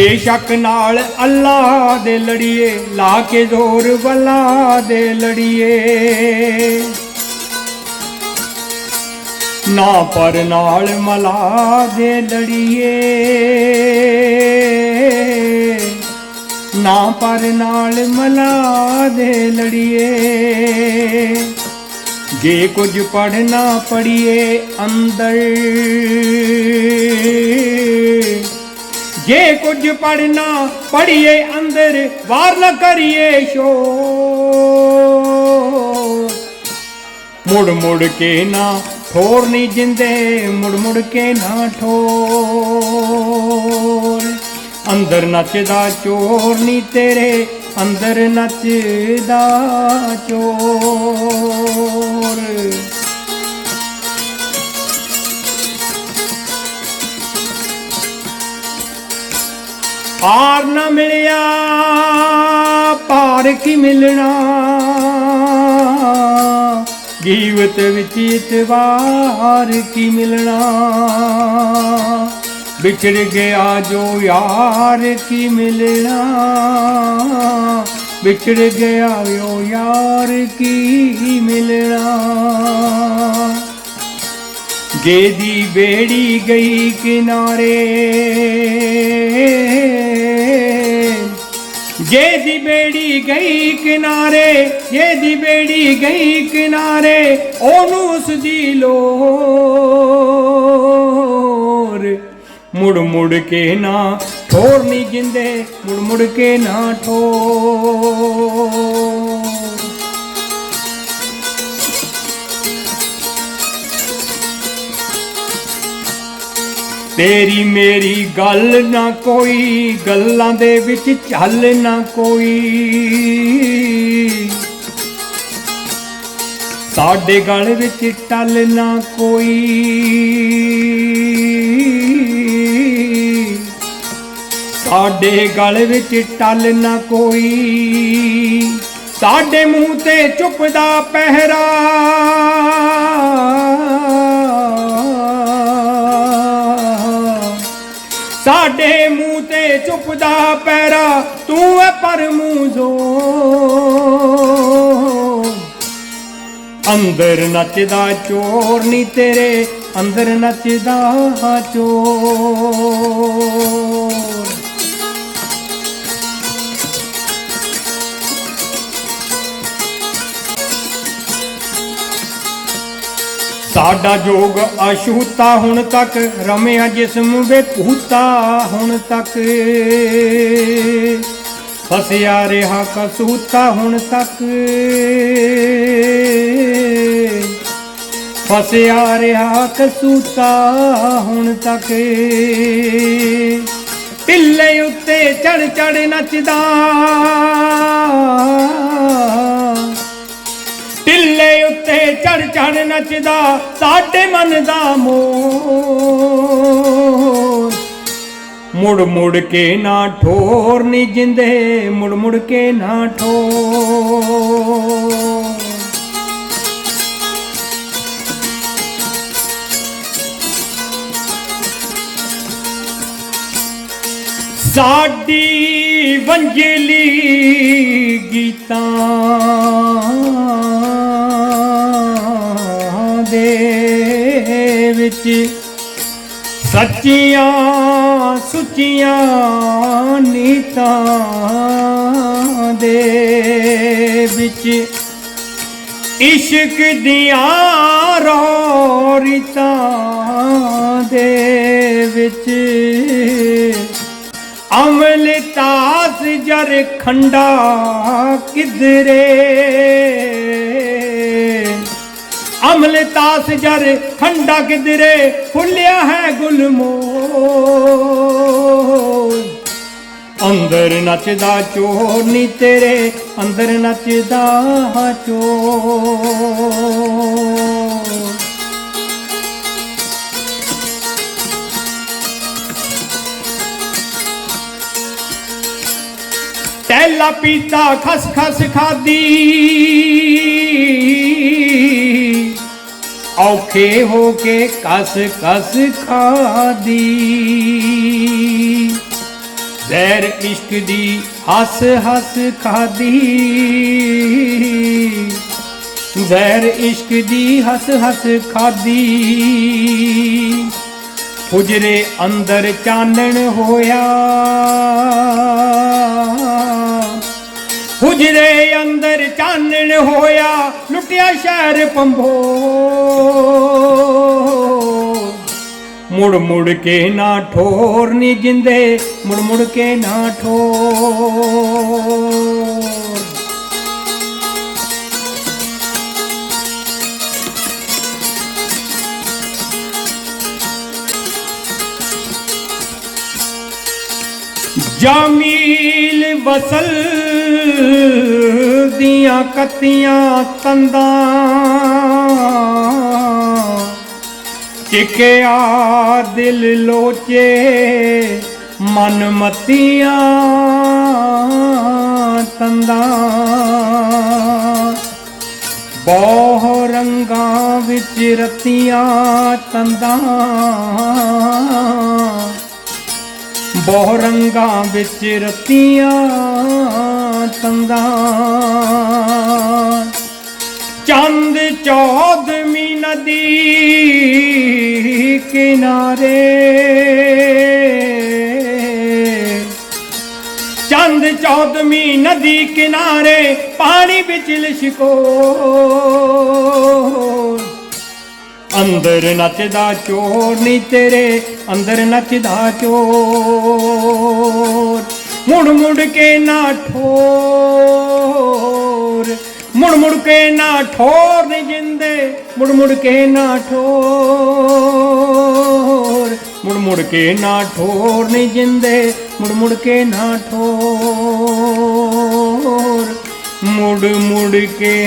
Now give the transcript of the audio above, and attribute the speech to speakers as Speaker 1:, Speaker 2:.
Speaker 1: ਬੇਸ਼ੱਕ ਨਾਲ ਅੱਲਾ ਦੇ ਲੜੀਏ, ਲਾ ਕੇ ਜ਼ੋਰ ਵੱਲਾ ਦੇ ਲੜੀਏ। ਨਾ ਪਰ ਨਾਲ ਮਲਾ ਦੇ ਲੜੀਏ। ਨਾ ਪਰ ਨਾਲ ਮਲਾ ਦੇ ਲੜੀਏ। ਜੇ ਕੁਝ ਪੜਨਾ ਪੜੀਏ ਅੰਦਰ। ਜੇ ਕੁਝ ਪੜਨਾ ਪੜੀਏ ਅੰਦਰ, ਵਾਰ ਨਾ ਕਰੀਏ ਸ਼ੋਰ। ਮੁੜ ਮੁੜ ਕੇ ਨਾ ਠੋਰ ਨਹੀਂ ਜਿੰਦੇ, ਮੁੜ ਮੁੜ ਕੇ ਨਾ ਠੋਰ। ਅੰਦਰ ਨੱਚਦਾ ਚੋਰ ਨਹੀਂ ਤੇਰੇ, ਅੰਦਰ ਨੱਚਦਾ ਚੋਰ। ਮਿਲਿਆ ਪਾਰ ਕੀ ਮਿਲਣਾ? ਜੀਵਤ ਵਿੱਚ ਇਤਵਾਰ ਕੀ ਮਿਲਣਾ? ਵਿਛੜ ਗਿਆ ਜੋ ਯਾਰ ਕੀ ਮਿਲਣਾ? ਵਿਛੜ ਗਿਆ ਜੋ ਯਾਰ ਕੀ ਮਿਲਣਾ? ਜੇ ਦੀ ਬੇੜੀ ਗਈ ਕਿਨਾਰੇ ਜੇ ਦੀ ਬੇੜੀ ਗਈ ਕਿਨਾਰੇ, ਜੇ ਦੀ ਬੇੜੀ ਗਈ ਕਿਨਾਰੇ, ਉਹਨੂੰ ਉਸ ਦੀ ਲੋਰ। ਮੁੜ ਮੁੜ ਕੇ ਨਾ ਠੋਰ ਨਹੀਂ ਜਿੰਦੇ, ਮੁੜ ਮੁੜ ਕੇ ਨਾ ਠੋਰ। ਤੇਰੀ ਮੇਰੀ ਗੱਲ ਨਾ ਕੋਈ, ਗੱਲਾਂ ਦੇ ਵਿੱਚ ਚੱਲ ਨਾ ਕੋਈ। ਸਾਡੇ ਗਲ ਵਿੱਚ ਟਲ ਨਾ ਕੋਈ। ਸਾਡੇ ਗਲ ਵਿੱਚ ਟਲ ਨਾ ਕੋਈ। ਸਾਡੇ ਮੂੰਹ ਤੇ ਚੁੱਪਦਾ ਪਹਿਰਾ। ਸਾਡੇ ਮੂੰਹ ਤੇ ਚੁੱਪਦਾ ਪੈਰਾ, ਤੂੰ ਐ ਪਰ ਮੂੰਹ ਜੋ। ਅੰਦਰ ਨੱਚਦਾ ਚੋਰ ਨਹੀਂ ਤੇਰੇ, ਅੰਦਰ ਨੱਚਦਾ ਚੋਰ। ਸਾਡਾ ਜੋਗ ਅਸ਼ੂਤਾ ਹੁਣ ਤੱਕ ਰਮਿਆ ਜਿਸਮ ਵੇ ਭੂਤਾ ਹੁਣ ਤੱਕ। ਫਸਿਆ ਰਿਹਾ ਕਸੂਤਾ ਹੁਣ ਤੱਕ। ਫਸਿਆ ਰਿਹਾ ਕਸੂਤਾ ਹੁਣ ਤੱਕ। ਢਿੱਲੇ ਉੱਤੇ ਚੜ ਚੜ ਨੱਚਦਾ। ਢਿੱਲੇ ਉੱਤੇ ਚੜ ਚੜ ਨੱਚਦਾ ਸਾਡੇ ਮਨ ਦਾ ਮੋਰ। ਮੁੜ ਮੁੜ ਕੇ ਨਾ ਠੋਰ ਨੀ ਜਿੰਦੇ, ਮੁੜ ਮੁੜ ਕੇ ਨਾ ਠੋਰ। ਸਾਡੀ ਵੰਜਲੀ ਗੀਤਾਂ ਸੱਚੀਆਂ, ਸੁੱਚੀਆਂ ਨੀਤਾਂ ਦੇ ਵਿੱਚ ਇਸ਼ਕ ਦੀਆਂ ਰੋਰੀਤਾਂ ਦੇ ਵਿੱਚ ਅਮਲ ਤਾਸ ਜਰ ਖੰਡਾ ਕਿਧਰੇ ਅਮਲ ਤਾਸ ਜਰ ਖੰਡਾ ਕਿਦਰੇ ਫੁੱਲਿਆ ਹੈ ਗੁਲਮੋ ਅੰਦਰ ਨੱਚਦਾ ਚੋਰ ਨੀ ਤੇਰੇ, ਅੰਦਰ ਨੱਚਦਾ ਚੋਰ ਟੈਲਾ ਪੀਤਾ ਖਸ ਖਸ ਖਾਦੀ। ਔਖੇ ਹੋ ਕੇ ਕਸ ਕਸ ਖਾਦੀ। ਜ਼ਹਿਰ ਇਸ਼ਕ ਦੀ ਹੱਸ ਹੱਸ ਖਾਦੀ। ਜ਼ਹਿਰ ਇਸ਼ਕ ਦੀ ਹੱਸ ਹੱਸ ਖਾਦੀ। ਹੁਜਰੇ ਅੰਦਰ ਚਾਨਣ ਹੋਇਆ। ਹੁਜਰੇ ਅੰਦਰ ਚਾਨਣ ਹੋਇਆ, ਲੁੱਟਿਆ ਸ਼ਹਿਰ ਪੰਭੋ ਮੁੜ ਮੁੜ ਕੇ ਨਾ ਠੋਰ ਨੀ ਜਿੰਦੇ, ਮੁੜ ਮੁੜ ਕੇ ਨਾ ਠੋਰ। ਜਾਮੀਲ ਵਸਲ ਦੀਆਂ ਕੱਤੀਆਂ ਤੰਦਾਂ। ਟਿਕਿਆ ਦਿਲ ਲੋਚੇ ਮਨ ਮਤੀਆਂ ਤੰਦਾਂ। ਬਹੁ ਰੰਗਾਂ ਵਿੱਚ ਰਤੀਆਂ ਤੰਦਾਂ। ਬਹੁ ਰੰਗਾਂ ਵਿੱਚ ਰਤੀਆਂ ਤੰਦਾਂ ਚੰਦ ਚੌਦਵੀਂ ਨਦੀ ਕਿਨਾਰੇ। ਚੰਦ ਚੌਦਵੀਂ ਨਦੀ ਕਿਨਾਰੇ ਪਾਣੀ ਵਿੱਚ ਲਿਸ਼ਕੋ। ਅੰਦਰ ਨੱਚਦਾ ਚੋਰ ਨੀ ਤੇਰੇ, ਅੰਦਰ ਨੱਚਦਾ ਚੋਰ। ਮੁੜ ਮੁੜ ਕੇ ਨਾ ਠੋਰ। ਮੁੜ ਮੁੜ ਕੇ ਨਾ ਠੋਰ ਨਹੀਂ ਜਿੰਦੇ, ਮੁੜ ਮੁੜ ਕੇ ਨਾ ਠੋਰ। ਮੁੜ ਮੁੜ ਕੇ ਨਾ ਠੋਰ ਨਹੀਂ ਜਿੰਦੇ, ਮੁੜ ਮੁੜ ਕੇ ਨਾ ਠੋਰ। ਮੁੜ ਮੁੜ ਕੇ